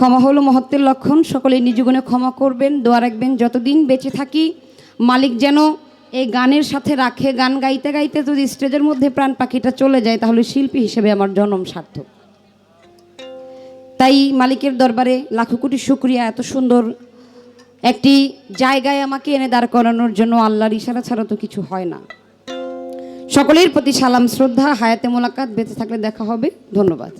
ক্ষমা হলো মহত্বের লক্ষণ। সকলে নিজ গুণে ক্ষমা করবেন, দোয়া রাখবেন। যতদিন বেঁচে থাকি, মালিক যেন এই গানের সাথে রাখে। গান গাইতে গাইতে যদি স্টেজের মধ্যে প্রাণ পাখিটা চলে যায়, তাহলে শিল্পী হিসেবে আমার জন্ম সার্থক। তাই মালিকের দরবারে লাখো কোটি শুক্রিয়া। এত সুন্দর একটি জায়গায় আমাকে এনে দাঁড় করানোর জন্য আল্লাহর ইশারা ছাড়া তো কিছু হয় না। সকলের প্রতি সালাম, শ্রদ্ধা, হায়াতে মোলাকাত, বেঁচে থাকলে দেখা হবে। ধন্যবাদ।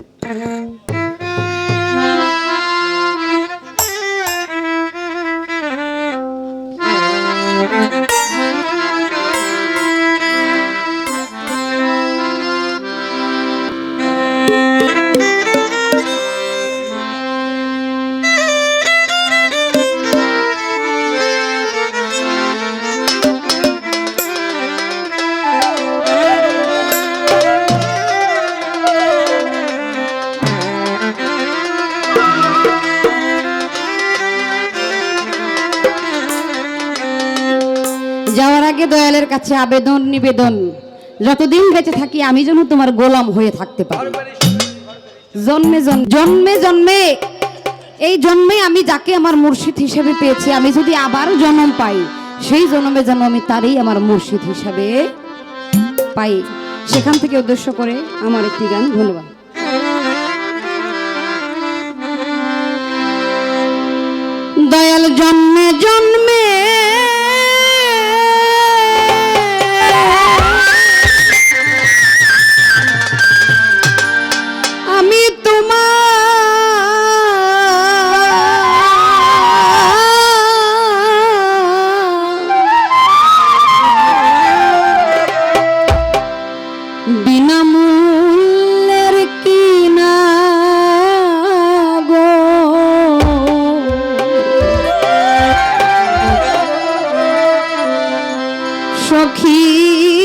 কাছে আবেদন, নিবেদন। যতদিন বেঁচে থাকি, আমি যেন তোমার গোলাম হয়ে থাকতে পারি। জন্মে জন্মে জন্মে এই জন্মে আমি যাকে আমার মুর্শিদ হিসেবে পেয়েছি, আমি যদি আবার জন্ম পাই, সেই জন্মে যেন আমি তারই আমার মুর্শিদ হিসাবে পাই। সেখান থেকে উদ্দেশ্য করে আমার একটি গান, ধন্যবাদ। সখী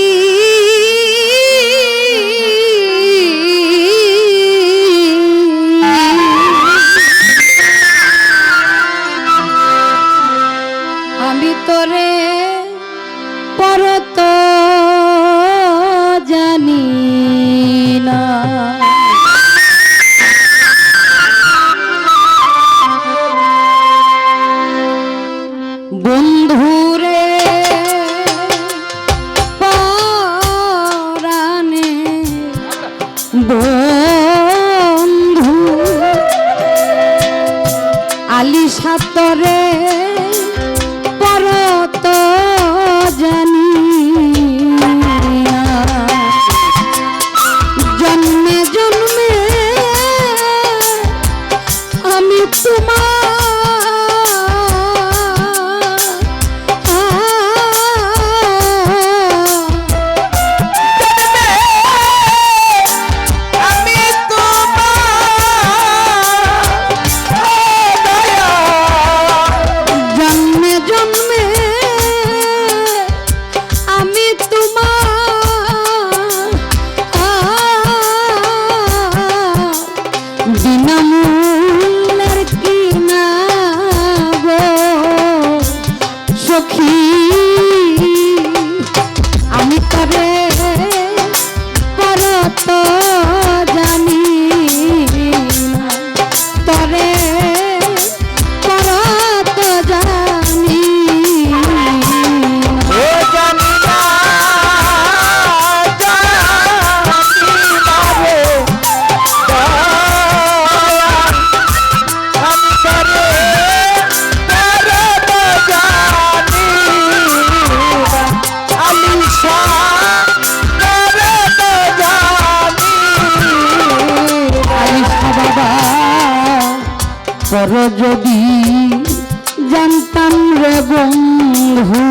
পর যদি জানতাম রে বন্ধু,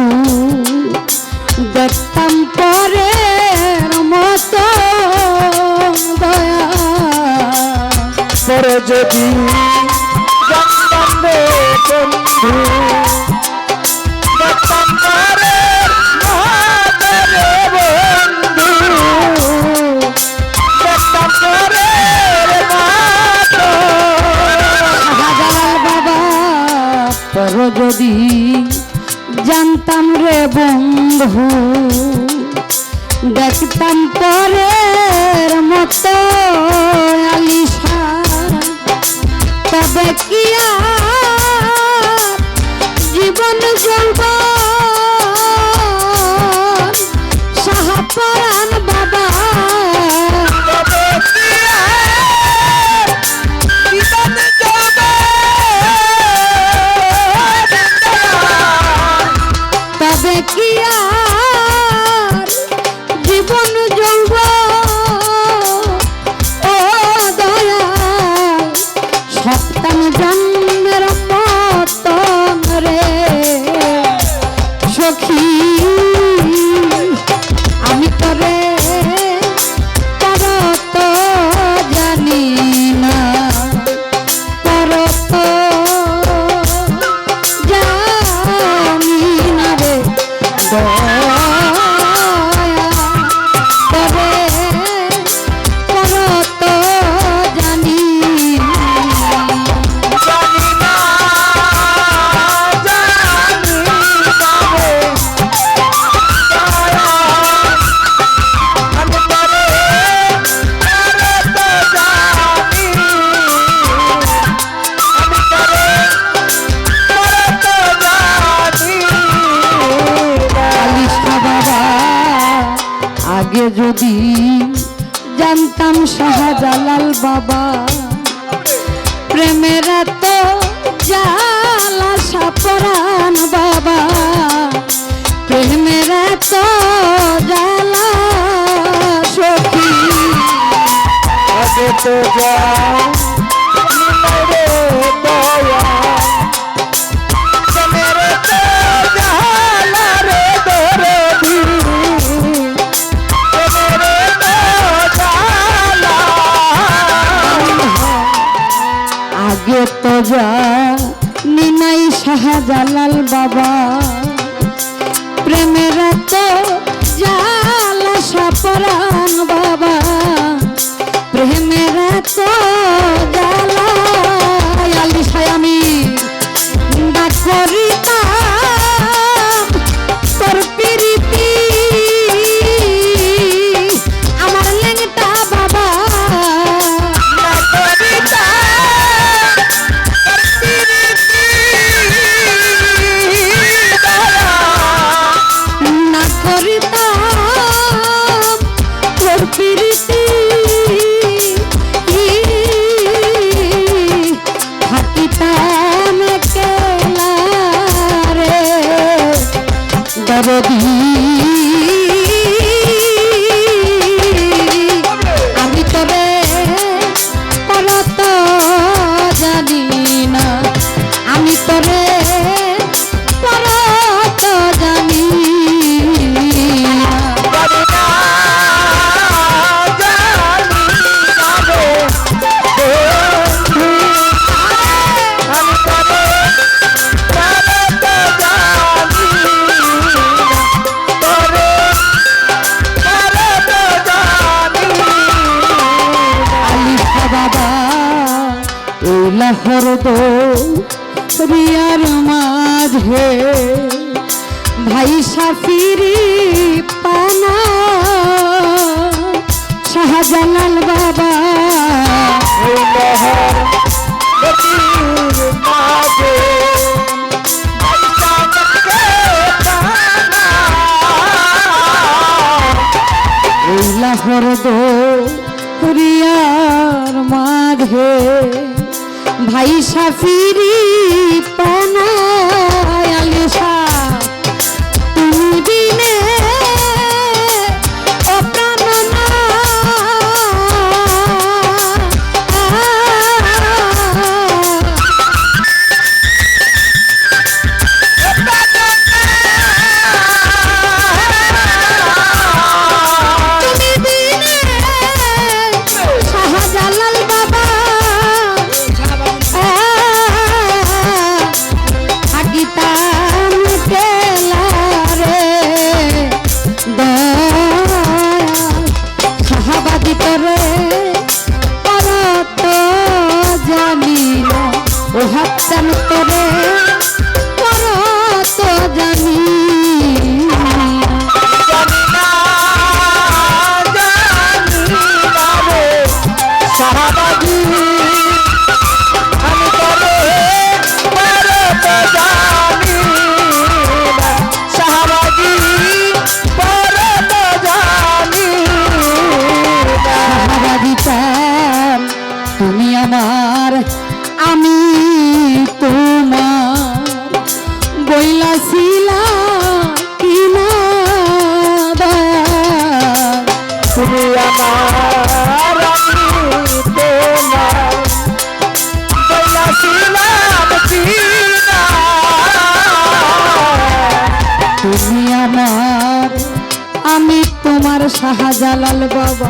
দেখতাম পরে মতো দয়া। করে যদি জানতাম রে বন্ধু, দেখতাম যদি জানতাম রে বন্ধু দেখতাম পরের মতো আলিশা। তবে কি আর যদি জানতাম শাহজালাল বাবা, প্রেমের তো জালা সাপরান বাবা, প্রেমের তো জালা সখী। তো যা শাহজালাল বাবা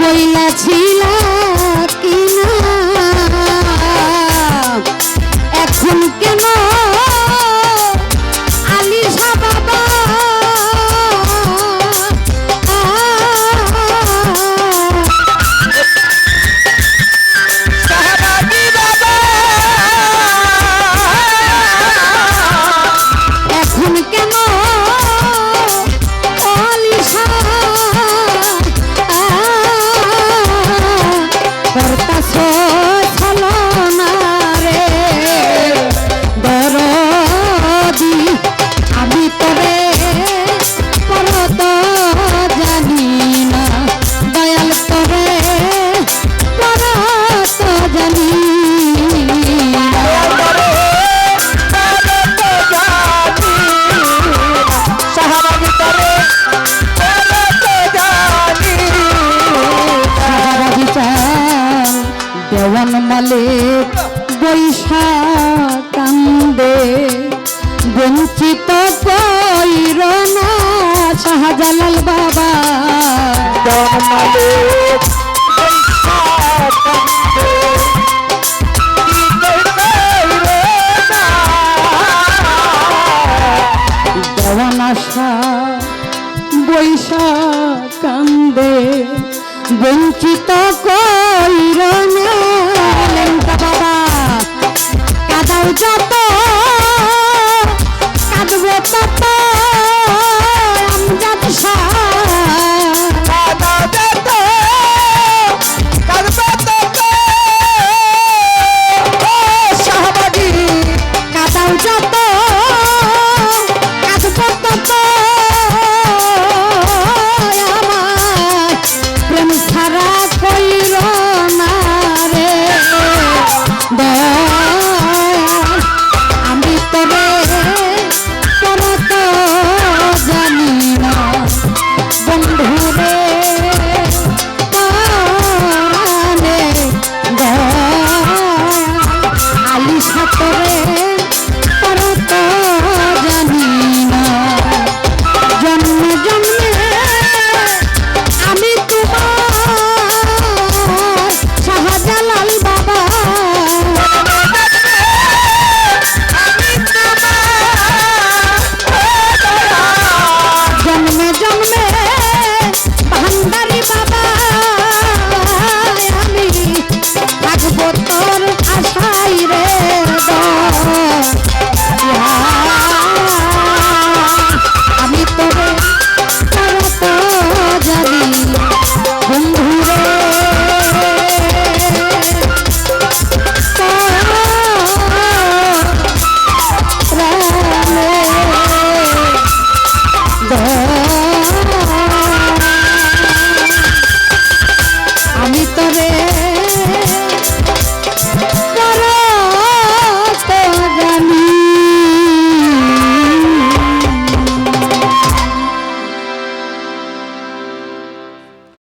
বইলা ছিল। শাহজালাল বাবা